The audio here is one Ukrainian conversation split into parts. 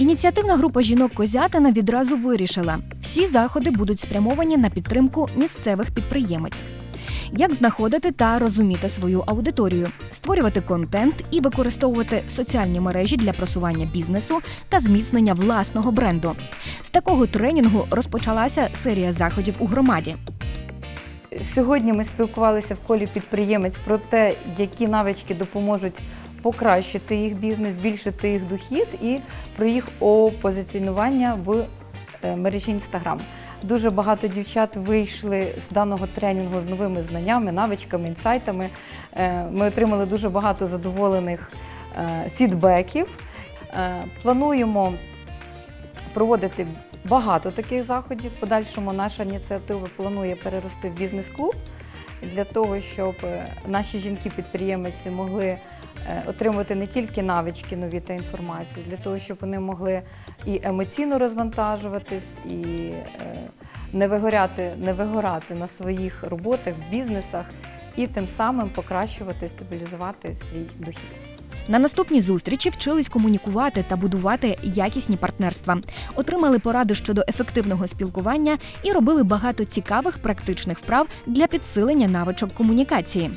Ініціативна група жінок Козятина відразу вирішила: всі заходи будуть спрямовані на підтримку місцевих підприємець. Як знаходити та розуміти свою аудиторію, створювати контент і використовувати соціальні мережі для просування бізнесу та зміцнення власного бренду. З такого тренінгу розпочалася серія заходів у громаді. Сьогодні ми спілкувалися в колі підприємець про те, які навички допоможуть покращити їх бізнес, збільшити їх дохід і про їх опозиціонування в е, мережі Instagram. Дуже багато дівчат вийшли з даного тренінгу з новими знаннями, навичками, інсайтами. Е, Ми отримали дуже багато задоволених е, фідбеків. Плануємо проводити багато таких заходів. В подальшому наша ініціатива планує перерости в бізнес-клуб для того, щоб наші жінки-підприємці могли отримувати не тільки навички нові та інформацію, для того, щоб вони могли і емоційно розвантажуватись, і е, не вигоряти, не вигорати на своїх роботах, в бізнесах, і тим самим покращувати, стабілізувати свій дохід. На наступній зустрічі вчились комунікувати та будувати якісні партнерства, отримали поради щодо ефективного спілкування і робили багато цікавих практичних вправ для підсилення навичок комунікації.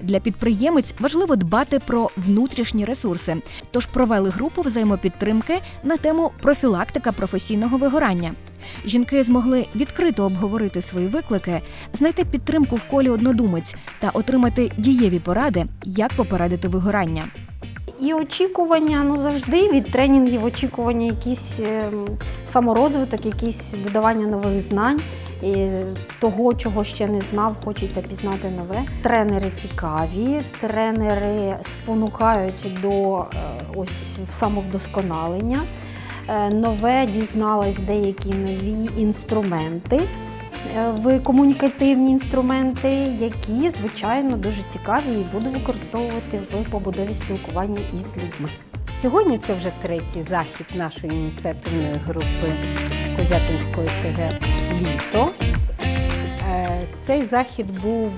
Для підприємець важливо дбати про внутрішні ресурси, тож провели групу взаємопідтримки на тему профілактика професійного вигорання. Жінки змогли відкрито обговорити свої виклики, знайти підтримку в колі однодумець та отримати дієві поради, як попередити вигорання. І очікування, ну завжди від тренінгів очікування якийсь ем, саморозвиток, якісь додавання нових знань, і того, чого ще не знав, хочеться пізнати нове. Тренери цікаві, тренери спонукають до е, ось самовдосконалення. Е, Нове дізналась деякі нові інструменти. е, В комунікативні інструменти, які, звичайно, дуже цікаві і буду використовувати в побудові спілкування із людьми. Сьогодні це вже третій захід нашої ініціативної групи Козятинської ТГ Літо. Е, Цей захід був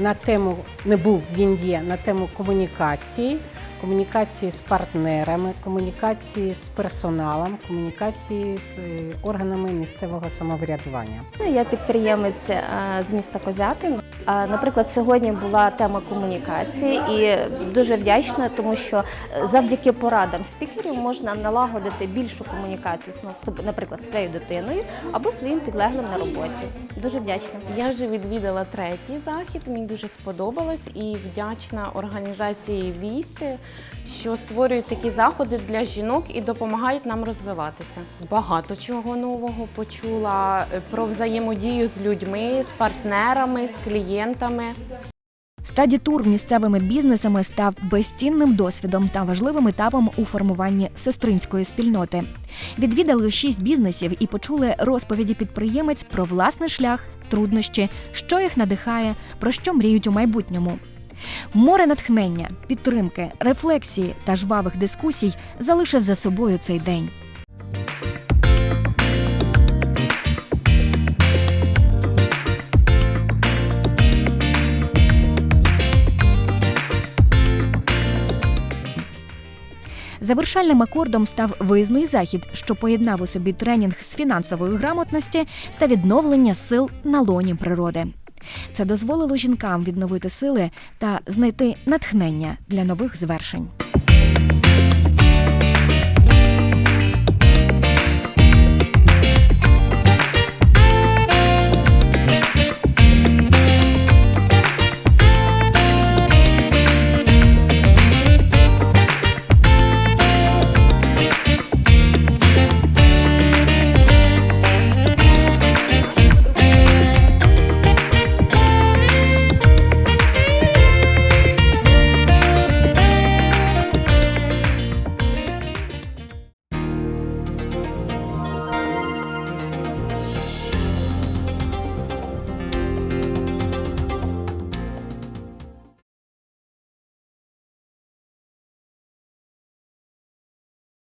на тему, не був, він є на тему комунікації, комунікації з партнерами, комунікації з персоналом, комунікації з е, органами місцевого самоврядування. Я підприємець е, з міста Козятин. Наприклад, сьогодні була тема комунікації і дуже вдячна, тому що е, завдяки порадам спікерів можна налагодити більшу комунікацію, з, ну, наприклад, своєю дитиною або своїм підлеглим на роботі. Дуже вдячна. Я вже відвідала третій захід. Мені дуже сподобалось і вдячна організації Віси, що створюють такі заходи для жінок і допомагають нам розвиватися. Багато чого нового почула е, про взаємодію з людьми, з партнерами, з клієнтами. Стаді тур місцевими бізнесами став безцінним досвідом та важливим етапом у формуванні сестринської спільноти. Відвідали шість бізнесів і почули розповіді підприємець про власний шлях, труднощі, що їх надихає, про що мріють у майбутньому. Море натхнення, підтримки, рефлексії та жвавих дискусій залишив за собою цей день. Завершальним акордом став виїзний захід, що поєднав у собі тренінг з фінансової грамотності та відновлення сил на лоні природи. Це дозволило жінкам відновити сили та знайти натхнення для нових звершень.